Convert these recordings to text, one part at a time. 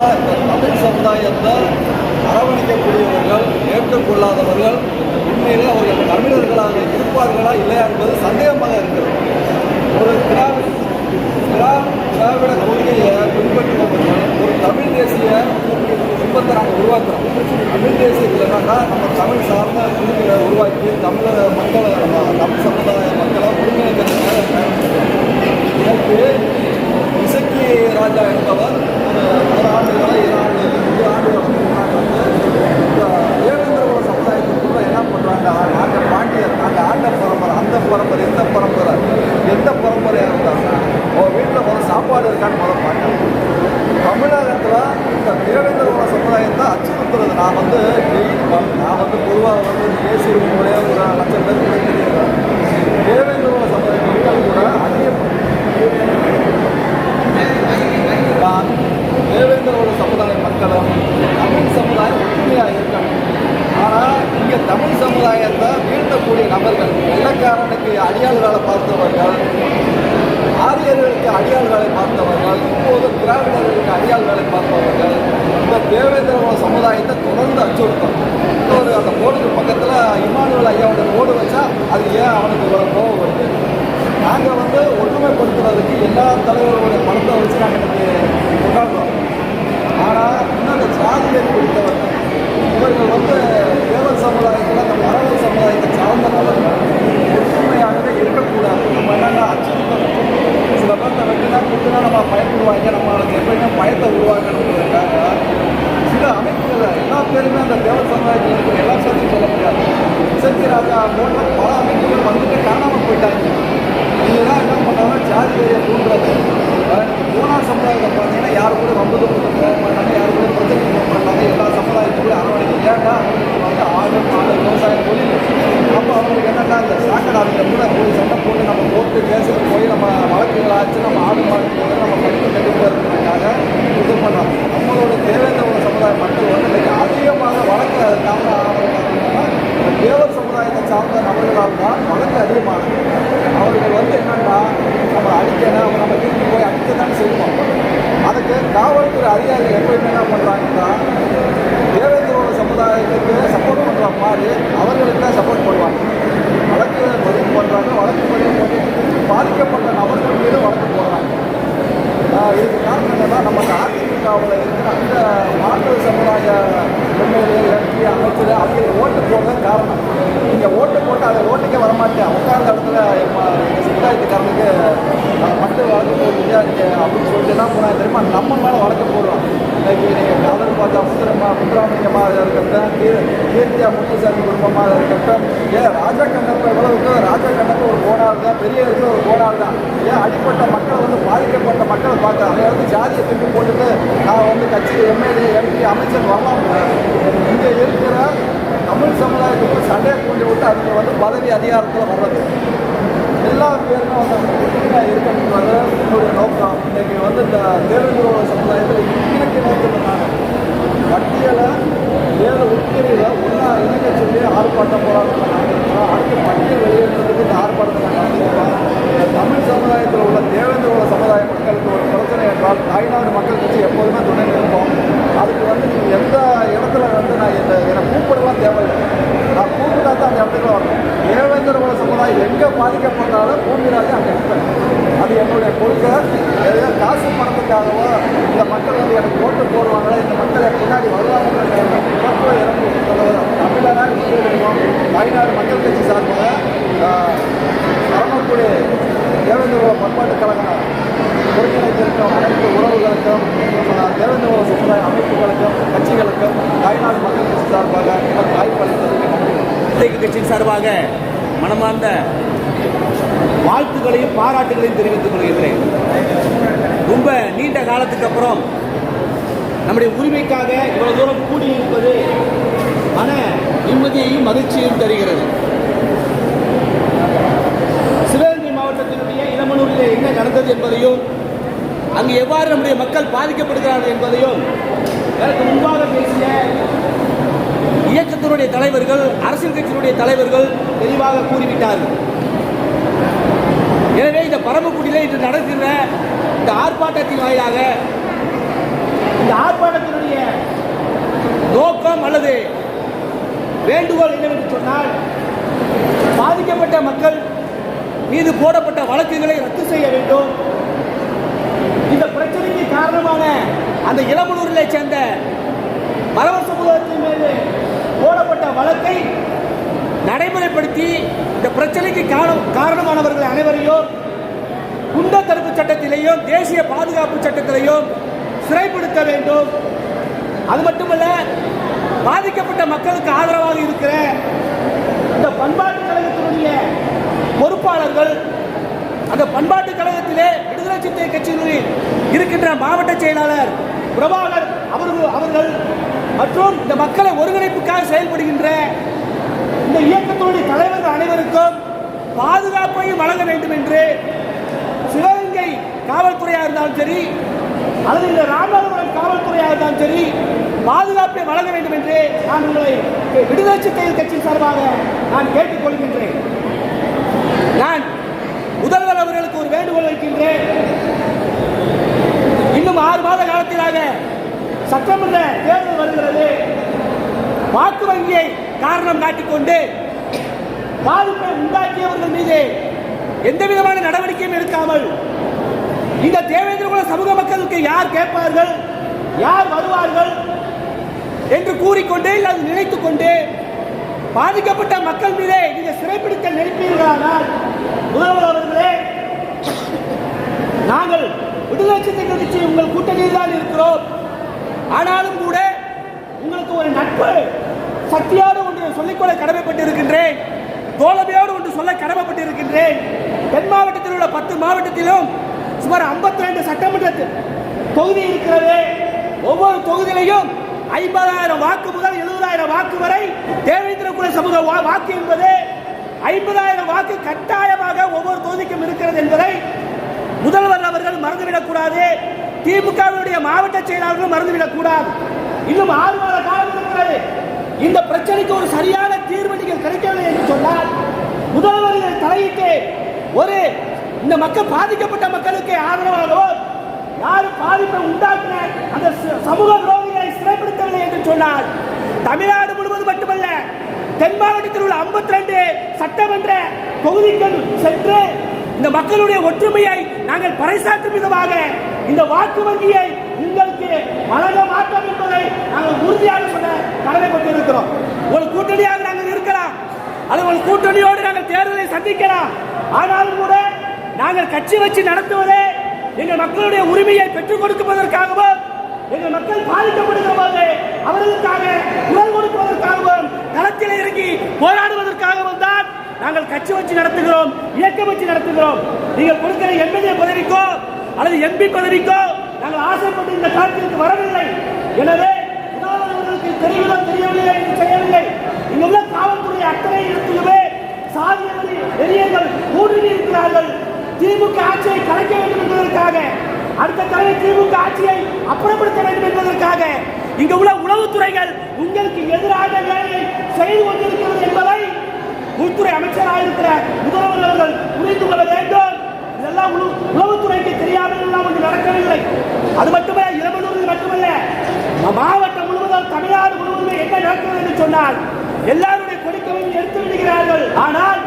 தமிழ் சமுதாயத்தை அரவணைக்கக்கூடியவர்கள் ஏற்றுக்கொள்ளாதவர்கள் உண்மையிலே அவர்கள் தமிழர்களாக இருப்பார்களா இல்லையா என்பது சந்தேகமாக இருக்கிறது. ஒரு திராவிட திராவிட கொள்கையை பின்பற்றுபவர்கள் ஒரு தமிழ் தேசிய பிம்பத்தை நாங்கள் உருவாக்குறோம். தமிழ் தேசியத்தில் என்னன்னா நம்ம தமிழ் சார்ந்த குழுக்களை உருவாக்கி தமிழக மக்களை நம்ம தமிழ் சமுதாய மக்களை ஒருங்கிணைக்கிறதுக்காக இதற்கு இசக்கி ராஜா என்பவர் ஒரு பல ஆண்டு வந்து என்ன பண்ணுறாங்க பாண்டியர் ஆண்ட பரம்பரை அந்த பரம்பரை இந்த பரம்பரை எந்த பரம்பரையாக இருந்தாலும் அவன் வீட்டில் முதல் சாப்பாடு இருக்கான்னு முதல் பார்க்கணும் தமிழகத்தில் இந்த தேவேந்திரகுல சமுதாயத்தை அச்சுறுத்துறது நான் வந்து நான் வந்து பொதுவாக வந்து பேசி ஒரே ஒரு லட்சம் பேர் தெரியல தேவேந்திரகுல சமுதாய மக்கள் கூட அதிக தேவேந்திரோட சமுதாய மக்களும் தமிழ் சமுதாயம் ஒற்றுமையாக இருக்கணும் ஆனால் இங்கே தமிழ் சமுதாயத்தை வீழ்த்தக்கூடிய நபர்கள் வெள்ளக்காரனுக்கு அடியாள் வேலை பார்த்தவர்கள் ஆரியர்களுக்கு அடியாள் வேலை பார்த்தவர்கள் இப்போது திராவிடர்களுக்கு அடியாள் வேலை பார்த்தவர்கள் இந்த தேவேந்திரோட சமுதாயத்தை தொடர்ந்து அச்சுறுத்தும் இன்னொரு அந்த போர்டுக்கு பக்கத்தில் இமானுவல் ஐயாவோட போர்டு வச்சா அது ஏன் அவனுக்கு இவ்வளோ கோபம் வருது? நாங்கள் வந்து ஒற்றுமைப்படுத்துறதுக்கு எல்லா தலைவர்களுடைய பணத்தை வச்சு நாங்கள் இன்னைக்கு கொண்டாடுறோம். ஆனால் இன்னும் அந்த ஜாதியை பிடித்தவர்கள் இவர்கள் வந்து தேவர் சமுதாயத்தில் அந்த மரபு சமுதாயத்தை சார்ந்த நபர்கள் ஒற்றுமையாகவே இருக்கக்கூடாது நம்ம என்னென்னா அச்சுறுத்தணும் சில பேர்த்த வெட்டினா குட்டுனா நம்ம பயப்படுவாங்க நம்மளுக்கு எப்பயுமே பயத்தை உருவாக்கணுங்கிறதுக்காக சில அமைப்புகள் எல்லா பேருமே அந்த தேவர் சமுதாயத்தில் இருக்கிற எல்லா சேர்த்து சொல்ல முடியாது சக்தி ராஜா போன்ற பல அமைப்புகள் வந்துட்டு காணாமல் போயிட்டாங்க இதுதான் என்ன பண்ணாங்கன்னா ஜாதி வரியை தூண்டுறது மூணாம் சமுதாயத்தை பார்த்தீங்கன்னா யாரு கூட வம்பது போக மாட்டாங்க யாரு கூட பிரச்சனை போக மாட்டாங்க எல்லா சமுதாயத்துக்குள்ள அரவணைக்கு ஏன்னா அவங்களுக்கு வந்து ஆடு மாடு விவசாயம் தொழில் அப்போ அவங்களுக்கு என்னென்னா இந்த சாக்கடாவில கூட போய் சண்டை போட்டு நம்ம கோர்ட்டு கேஸுக்கு போய் நம்ம வழக்குகளாச்சு நம்ம ஆடு மாடு போது நம்ம படிப்பு கண்டிப்பாக இது பண்ணுறோம் நம்மளோட தேவேந்திர சமுதாய மக்கள் வந்து இன்னைக்கு அதிகமாக வழக்கு காரணம் தேவர் சமுதாயத்தை சார்ந்த தான் வழக்கு அதிகமானது அவர்கள் வந்து என்னன்னா நம்ம அடிக்கணும் அவங்க நம்ம திருப்பி போய் அடிக்க தான் செய்வோம். அதுக்கு காவல்துறை அதிகாரிகள் எப்பயுமே என்ன பண்ணுறாங்கன்னா தேவேந்திரோட சமுதாயத்துக்கு சப்போர்ட் பண்ணுற மாதிரி அவர்களுக்கு தான் சப்போர்ட் பண்ணுவாங்க வழக்கு பதிவு பண்ணுறாங்க வழக்கு பதிவு பண்ணி பாதிக்கப்பட்ட நபர்கள் மீது வழக்கு போடுறாங்க. இதுக்கு காரணம் என்னன்னா நமக்கு அதிமுகவில் இருக்கிற அந்த மாற்று சமுதாயம் எம்எல்ஏ எம்பி அமைச்சர் அவங்க ஓட்டு போடுறது காரணம் நீங்கள் ஓட்டு போட்டு அதை ஓட்டுக்கே வரமாட்டேன் உட்கார்ந்த இடத்துல ம- எங்க சமுதாயத்துக்காரனுக்கு அஹ், மட்டும் வழக்கு போடுறீங்க நீங்கள் அப்படின்னு சொல்லிட்டு என்ன போனால் தெரியுமா நம்ம மேலே வழக்கு போடுறோம் இன்னைக்கு நீங்கள் கலர் பார்த்தா முத்துரமா முத்துராமலிங்கமாக இருக்கட்டும் கீ- கீர்த்தியா முத்துசாமி குடும்பமாக இருக்கட்டும் ஏன் ராஜா கண்ணப்ப எவ்வளவுக்கு ராஜா கண்ணப்ப ஒரு கோடால் தான் பெரிய இருக்கிற ஒரு கோடால் தான் ஏன் அடிப்பட்ட மக்கள் வந்து பாதிக்கப்பட்ட அதை வந்து ஜாதியை தூக்கி போட்டுட்டு நான் வந்து கட்சி எம்எல்ஏ எம்பி அமைச்சர் வரலாம் இங்கே இருக்கிற தமிழ் சமுதாயத்துக்கு சண்டையை கொண்டு விட்டு அதுக்கு வந்து பதவி அதிகாரத்தில் வர்றது. எல்லா பேருக்கும் வந்து அந்த ஒற்றுமையாக இருக்கணுன்றது என்னுடைய நோக்கம். இன்னைக்கு வந்து இந்த தேவேந்திரோட சமுதாயத்தில் இன்னைக்கு நோக்கம் பட்டியலை ஏழு உட்பிரிவில் ஒன்றா இணைக்க சொல்லி ஆர்ப்பாட்டம் போராட்டம் நாங்கள் அடுத்து பட்டியல் வெளியேற்றதுக்கு இந்த ஆர்ப்பாட்டத்தை நாங்கள் நடத்திருக்கோம் இந்த தமிழ் சமுதாயத்தில் உள்ள தேவேந்திரோட சமுதாய மக்களுக்கு ஒரு பிரச்சனை என்றால் தாய்நாடு மக்கள் கட்சி எப்போதுமே துணை நிற்போம். அதுக்கு வந்து நீங்கள் எந்த இடத்துல வந்து நான் இந்த என்னை கூப்பிடலாம் தேவையில்லை. நான் கூப்பிட்டா தான் அந்த இடத்துக்கு வரணும். தேவேந்திரோட சமுதாயம் எங்கே பாதிக்கப்பட்டாலும் பூமிராஜ் அங்கே இருப்பேன் அது என்னுடைய கொள்கை. எதையோ காசு பணத்துக்காகவோ இந்த மக்கள் வந்து எனக்கு ஓட்டு போடுவாங்களா இந்த மக்கள் எனக்கு பின்னாடி வருவாங்கன்ற இறப்பு இறப்பு தமிழனாக இருக்கோம் தாய்நாடு மக்கள் கட்சி சார்பாக பரமக்குடி தேவேந்திர பண்பாட்டு கழகம் ஒருங்கிணைத்திருக்கும் அனைத்து உறவுகளுக்கும் நம்ம தேவேந்திர சமுதாய அமைப்புகளுக்கும் கட்சிகளுக்கும் தாய்நாடு மக்கள் கட்சி சார்பாக எனக்கு வாய்ப்பு அளித்ததுக்கு நன்றி தேக்கு கட்சியின் சார்பாக மனமார்ந்த வாழ்த்துக்களையும் பாராட்டுகளையும் தெரிவித்துக் கொள்கின்றேன். ரொம்ப நீண்ட காலத்துக்கு அப்புறம் நம்முடைய உரிமைக்காக இவ்வளவு தூரம் கூடியிருப்பது மன நிம்மதியையும் மகிழ்ச்சியையும் தருகிறது. சிவகங்கை மாவட்டத்தினுடைய இளமனூரில் என்ன நடந்தது என்பதையும் அங்கு எவ்வாறு நம்முடைய மக்கள் பாதிக்கப்படுகிறார்கள் என்பதையும் எனக்கு முன்பாக பேசிய இயக்கத்தினுடைய தலைவர்கள் அரசியல் கட்சியினுடைய தலைவர்கள் தெளிவாக கூறிவிட்டார்கள். எனவே இந்த பரமக்குடியில் இன்று நடக்கின்ற இந்த ஆர்ப்பாட்டத்தின் வாயிலாக இந்த ஆர்ப்பாட்டத்தினுடைய நோக்கம் அல்லது வேண்டுகோள் என்னவென்று சொன்னால் பாதிக்கப்பட்ட மக்கள் மீது போடப்பட்ட வழக்குகளை ரத்து செய்ய வேண்டும். இந்த பிரச்சனைக்கு காரணமான அந்த இளமனூரில் சேர்ந்த பரம சமூகத்தின் மீது போடப்பட்ட வழக்கை நடைமுறைப்படுத்தி இந்த பிரச்சனைக்கு காரணம் காரணமானவர்கள் அனைவரையும் குண்ட தடுப்பு சட்டத்திலேயும் தேசிய பாதுகாப்பு சட்டத்திலேயும் சிறைப்படுத்த வேண்டும். அது மட்டுமல்ல பாதிக்கப்பட்ட மக்களுக்கு ஆதரவாக இருக்கிற இந்த பண்பாட்டு கழகத்தினுடைய பொறுப்பாளர்கள் அந்த பண்பாட்டு கழகத்திலே விடுதலை சித்தை கட்சியினுடைய இருக்கின்ற மாவட்ட செயலாளர் பிரபாகர் அவர்கள் அவர்கள் மற்றும் இந்த மக்களை ஒருங்கிணைப்புக்காக செயல்படுகின்ற இந்த இயக்கத்தினுடைய தலைவர்கள் அனைவருக்கும் பாதுகாப்பையும் வழங்க வேண்டும் என்று சிவகங்கை காவல்துறையாக இருந்தாலும் சரி அல்லது இந்த ராமநாதபுரம் காவல்துறையாக இருந்தாலும் சரி பாதுகாப்பை வழங்க வேண்டும் என்று நான் உங்களை விடுதலை சிறுத்தைகள் கட்சி சார்பாக நான் கேட்டுக்கொள்கின்றேன் நான் முதல்வர் அவர்களுக்கு ஒரு வேண்டுகோள் வைக்கின்றேன் இன்னும் ஆறு மாத காலத்திலாக சட்டமன்ற தேர்தல் வருகிறது வாக்கு வங்கியை காரணம் காட்டிக்கொண்டு பாதிப்பை உண்டாக்கியவர்கள் மீது எந்த விதமான நடவடிக்கையும் எடுக்காமல் இந்த தேவேந்திரகுல சமூக மக்களுக்கு யார் கேட்பார்கள் யார் வருவார்கள் என்று கூறிக்கொண்டே அல்லது நினைத்துக் கொண்டு பாதிக்கப்பட்ட மக்கள் மீதே நீங்க சிறைப்பிடிக்க நினைப்பீர்களானால் முதல்வர் அவர்களே நாங்கள் விடுதலை சிறுத்தைகள் கட்சி உங்கள் கூட்டணியில் தான் இருக்கிறோம். ஆனாலும் கூட உங்களுக்கு ஒரு நட்பு சக்தியோடு ஒன்று சொல்லிக்கொள்ள கடமைப்பட்டு இருக்கின்றேன் தோழமையோடு ஒன்று சொல்ல கடமைப்பட்டு இருக்கின்றேன் தென் மாவட்டத்தில் உள்ள பத்து மாவட்டத்திலும் சுமார் 52 ரெண்டு சட்டமன்ற தொகுதி இருக்கிறது. ஒவ்வொரு தொகுதியிலையும் ஐம்பதாயிரம் வாக்கு முதல் எழுபதாயிரம் வாக்கு வரை தேவேந்திர குல சமூக வா- வாக்கு என்பது ஐம்பதாயிரம் வாக்கு கட்டாயமாக ஒவ்வொரு தொகுதிக்கும் இருக்கிறது என்பதை முதல்வர் அவர்கள் மறந்துவிடக்கூடாது. திமுகவினுடைய மாவட்ட செயலாளர்கள் மறந்துவிடக்கூடாது. இன்னும் ஆறு மாத காலம் இருக்கிறது. இந்த பிரச்சனைக்கு ஒரு சரியான தீர்வு நீங்கள் கிடைக்கவில்லை என்று சொன்னால் முதல்வர்கள் தலையிட்டு ஒரு இந்த மக்கள் பாதிக்கப்பட்ட மக்களுக்கு ஆதரவாகவோ யாரும் பாதிப்பை உண்டாக்கின அந்த ச- சமூக துரோகிகளை சிறைப்படுத்தவில்லை என்று சொன்னால் தமிழ்நாடு முழுவதும் மட்டுமல்ல தென் மாவட்டத்தில் உள்ள 52 சட்டமன்ற தொகுதிகள் சென்று இந்த மக்களுடைய ஒற்றுமையை நாங்கள் பறைசாற்றும் விதமாக இந்த வாக்கு வங்கியை உங்களுக்கு வழங்க மாட்டோம் என்பதை நாங்கள் உறுதியாக சொல்ல கடமைப்பட்டிருக்கிறோம் ஒரு கூட்டணியாக நாங்கள் இருக்கலாம் அது ஒரு கூட்டணியோடு நாங்கள் தேர்தலை சந்திக்கலாம். ஆனாலும் கூட நாங்கள் கட்சி வச்சு நடத்துவதே எங்கள் மக்களுடைய உரிமையை பெற்றுக் கொடுப்பதற்காகவும் எங்கள் மக்கள் பாதிக்கப்படுகிற போது அவர்களுக்காக குரல் கொடுப்பதற்காகவும் களத்தில் இறங்கி போராடுவதற்காகவும் தான் நாங்கள் கட்சி வச்சு நடத்துகிறோம் இயக்கம் வச்சு நடத்துகிறோம். நீங்கள் கொடுக்கிற எம்எல்ஏ பதவிக்கோ அல்லது எம்பி பதவிக்கோ நாங்கள் ஆசைப்பட்டு இந்த காலத்திற்கு வரவில்லை. எனவே தெரியுதோ தெரியவில்லை என்று செய்யவில்லை. இங்குள்ள காவல்துறை அத்தனை இடத்திலுமே சாதியவரி வெறியர்கள் ஊடுருவி இருக்கிறார்கள். திமுக ஆட்சியை கலைக்க வேண்டும் என்பதற்காக அடுத்த தலைமை திமுக ஆட்சியை அப்புறப்படுத்த வேண்டும் என்பதற்காக இங்கு உள்ள உளவுத்துறைகள் உங்களுக்கு எதிராக வேலையை செய்து கொண்டிருக்கிறது என்பதை உள்துறை அமைச்சராக இருக்கிற முதல்வர் அவர்கள் புரிந்து கொள்ள வேண்டும். இதெல்லாம் உளவுத்துறைக்கு தெரியாமல் எல்லாம் ஒன்று நடக்கவில்லை. அது மட்டுமல்ல இளமனூரில் மட்டுமல்ல மாவட்டம் முழுவதும் தமிழ்நாடு முழுவதுமே என்ன நடக்கிறது என்று சொன்னால் எல்லாருடைய கொடுக்கவும் எடுத்து இருக்கிறார்கள் ஆனால்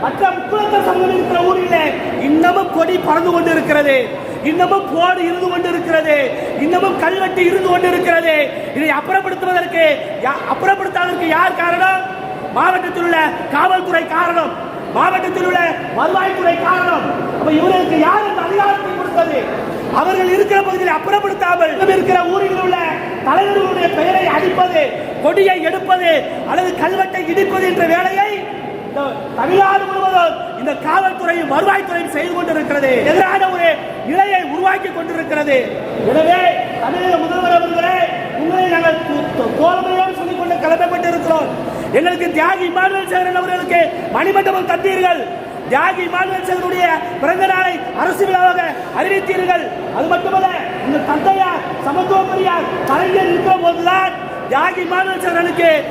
மற்ற முக்குளத்தை சங்கம் இருக்கிற ஊரில் இன்னமும் கொடி பறந்து கொண்டிருக்கிறது. இன்னமும் போடு இருந்து கொண்டிருக்கிறது. இன்னமும் கல்வெட்டு இருந்து கொண்டிருக்கிறது. இதை அப்புறப்படுத்துவதற்கு யா- அப்புறப்படுத்தாததற்கு யார் காரணம்? மாவட்டத்தில் உள்ள காவல்துறை காரணம். மாவட்டத்தில் உள்ள வருவாய்த்துறை காரணம். அப்ப இவர்களுக்கு யார் அந்த அதிகாரத்தை கொடுத்தது? அவர்கள் இருக்கிற பகுதியில் அப்புறப்படுத்தாமல் இன்னும் இருக்கிற ஊரில் உள்ள தலைவர்களுடைய பெயரை அடிப்பது கொடியை எடுப்பது அல்லது கல்வெட்டை இடிப்பது என்ற வேலையை தமிழ்நாடு முழுவதும் இந்த காவல்துறையும் வருவாய்த்துறையும் செய்து கொண்டிருக்கிறது. எதிரான ஒரு நிலையை உருவாக்கி கொண்டிருக்கிறது. எனவே தமிழக முதல்வர் அவர்களே உங்களை நாங்கள் து- தோழமையோடு சொல்லிக் கொண்டு கிளம்பப்பட்டிருக்கிறோம். எங்களுக்கு தியாகி இமானுவேல் சேகரன் அவர்களுக்கு மணிமண்டபம் தந்தீர்கள் தியாகி இமானுவேல் சேகருடைய பிறந்த நாளை அரசு விழாவாக அறிவித்தீர்கள். அது மட்டுமல்ல இந்த தந்தையார் சமத்துவமரியார் கலைஞர் இருக்கிற போதுதான் தியாகி இமானுவேல் சேகரனுக்கு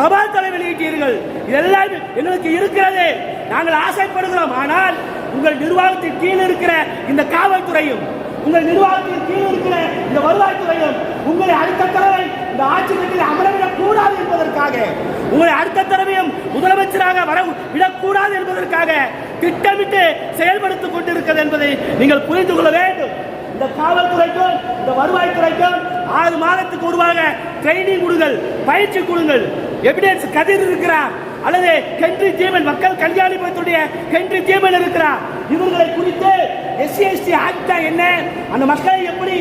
தபால் தலை வெளியிட்டீர்கள். இதெல்லாம் எங்களுக்கு இருக்கிறது. நாங்கள் ஆசைப்படுகிறோம். ஆனால் உங்கள் நிர்வாகத்தின் கீழ் இருக்கிற இந்த காவல்துறையும் உங்கள் நிர்வாகத்தின் கீழ் இருக்கிற இந்த வருவாய்த்துறையும் உங்களை அடுத்த தடவை இந்த ஆட்சி கட்டில் அமரவிடக் கூடாது என்பதற்காக உங்களை அடுத்த தடவையும் முதலமைச்சராக வர விடக்கூடாது என்பதற்காக திட்டமிட்டு செயல்படுத்திக் கொண்டிருக்கிறது என்பதை நீங்கள் புரிந்து கொள்ள வேண்டும். இந்த காவல்துறைக்கும் இந்த வருவாய்த்துறைக்கும் ஆறு மாதத்துக்கு ஒருவாக ட்ரைனிங் கொடுங்கள் பயிற்சி கொடுங்கள். எவிடன்ஸ் கதிர் இருக்கிறார். அல்லது கென்றி ஜீவன் மக்கள் கல்யாணிபுரத்துடைய கென்றி ஜீவன் இருக்கிறார். இவர்களை குறித்து எஸ்சி எஸ்டி ஆக்டா என்ன? அந்த மக்களை எப்படி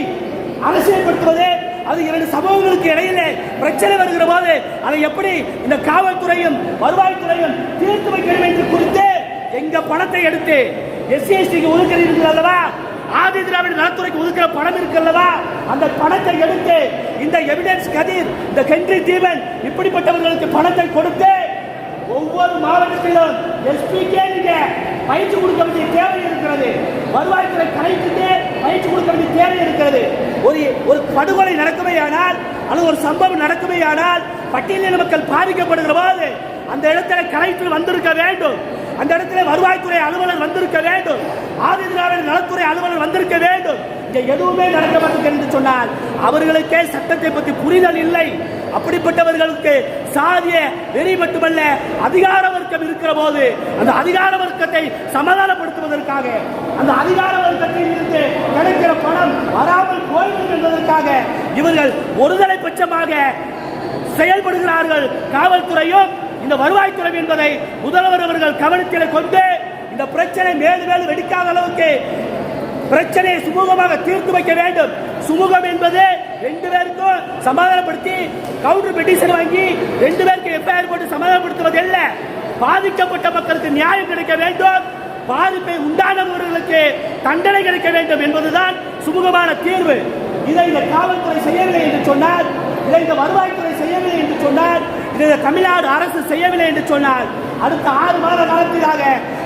அரசியல்படுத்துவது? அது இரண்டு சமூகங்களுக்கு இடையில பிரச்சனை வருகிற போது அதை எப்படி இந்த காவல்துறையும் வருவாய்த்துறையும் தீர்த்து வைக்க வேண்டும் என்று குறித்து எங்க பணத்தை எடுத்து எஸ்சிஎஸ்டிக்கு எஸ்டிக்கு ஒதுக்கீடு அல்லவா? ஆதி திராவிட நலத்துறைக்கு ஒதுக்கிற பணம் இருக்குல்லவா அந்த பணத்தை எடுத்து இந்த எவிடன்ஸ் கதிர் இந்த கென்றி தீவன் இப்படிப்பட்டவர்களுக்கு பணத்தை கொடுத்து ஒவ்வொரு மாவட்டத்திலும் எஸ்பிக்கே நீங்க பயிற்சி கொடுக்க வேண்டிய தேவை இருக்கிறது. வருவாய்த்துறை கலைத்துக்கு பயிற்சி கொடுக்க வேண்டிய தேவை இருக்கிறது. ஒரு ஒரு படுகொலை நடக்குமேயானால் அல்லது ஒரு சம்பவம் நடக்குமேயானால் பட்டியலின மக்கள் பாதிக்கப்படுகிற போது அந்த இடத்துல கலைத்துறை வந்திருக்க வேண்டும். அந்த இடத்துல வருவாய்த்துறை அலுவலர் வந்திருக்க வேண்டும். ஆதிதிராவிட நலத்துறை அலுவலர் வந்திருக்க வேண்டும். இங்கே எதுவுமே நடக்க மாட்டேங்குது என்று சொன்னால் அவர்களுக்கே சட்டத்தை பற்றி புரிதல் இல்லை. அப்படிப்பட்டவர்களுக்கு சாதிய வெறி மட்டுமல்ல அதிகார வர்க்கம் இருக்கிற போது அந்த அதிகார வர்க்கத்தை சமாதானப்படுத்துவதற்காக அந்த அதிகார வர்க்கத்தில் இருந்து கிடைக்கிற பணம் வராமல் போய்விடும் என்பதற்காக இவர்கள் ஒருதலை பட்சமாக செயல்படுகிறார்கள். காவல்துறையும் இந்த வருவாய்த்துறை என்பதை முதல்வர் அவர்கள் கவனத்தில் கொண்டு இந்த பிரச்சனை மேலும் மேலும் வெடிக்காத அளவுக்கு பிரச்சனையை சுமூகமாக தீர்த்து வைக்க வேண்டும். சுமூகம் என்பது ரெண்டு பேருக்கும் சமாதானப்படுத்தி கவுண்டர் பெட்டிஷன் வாங்கி ரெண்டு பேருக்கு எஃப்ஐஆர் போட்டு சமாதானப்படுத்துவது அல்ல. பாதிக்கப்பட்ட மக்களுக்கு நியாயம் கிடைக்க வேண்டும். பாதிப்பை உண்டானவர்களுக்கு தண்டனை கிடைக்க வேண்டும் என்பதுதான் சுமூகமான தீர்வு. இதை இந்த காவல்துறை செய்யவில்லை என்று சொன்னார் இதை இந்த வருவாய்த்துறை செய்யவில்லை என்று சொன்னார் தமிழ்நாடு அரசு செய்யவில்லை என்று சொன்னால் அடுத்த ஆறு மாத காலத்திலாக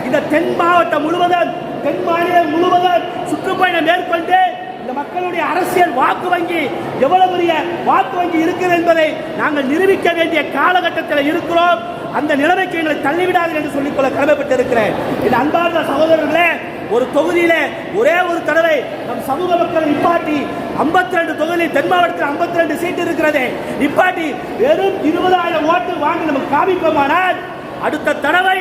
இந்த தென் மாவட்டம் முழுவதும் தென் மாநிலம் முழுவதும் சுற்றுப்பயணம் மேற்கொண்டு இந்த மக்களுடைய அரசியல் வாக்கு வங்கி எவ்வளவு பெரிய வாக்கு வங்கி இருக்கிறது என்பதை நாங்கள் நிரூபிக்க வேண்டிய காலகட்டத்தில் இருக்கிறோம். அந்த நிலைமைக்கு எங்களை தள்ளிவிடாது என்று சொல்லிக்கொள்ள கடமைப்பட்டிருக்கிறேன். இந்த அன்பார்ந்த சகோதரர்களே ஒரு தொகுதியில ஒரே ஒரு தடவை நம் சமூக மக்களை நிப்பாட்டி 52 ரெண்டு தொகுதி தென் மாவட்டத்தில் 52 ரெண்டு சீட் இருக்கிறது. நிப்பாட்டி வெறும் இருபதாயிரம் ஓட்டு வாங்கி நமக்கு காமிப்போமானால் அடுத்த தடவை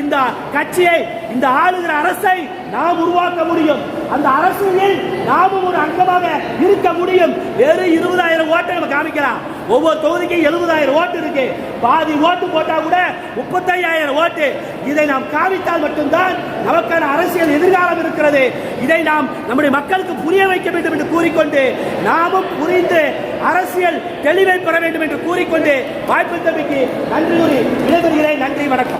இந்த கட்சியை இந்த ஆளுகிற அரசை நாம் உருவாக்க முடியும். அந்த அரசியலில் நாமும் ஒரு அங்கமாக இருக்க முடியும். வெறும் இருபதாயிரம் ஓட்டை நம்ம காமிக்கலாம். ஒவ்வொரு தொகுதிக்கும் எழுபதாயிரம் ஓட்டு இருக்கு. பாதி ஓட்டு போட்டா கூட முப்பத்தையாயிரம் ஓட்டு. இதை நாம் காவித்தால் மட்டும்தான் நமக்கான அரசியல் எதிர்காலம் இருக்கிறது. இதை நாம் நம்முடைய மக்களுக்கு புரிய வைக்க வேண்டும் என்று கூறிக்கொண்டு நாமும் புரிந்து அரசியல் தெளிவை பெற வேண்டும் என்று கூறிக்கொண்டு வாய்ப்பு தம்பிக்கு நன்றி கூறி விடைபெறுகிறேன். நன்றி வணக்கம்.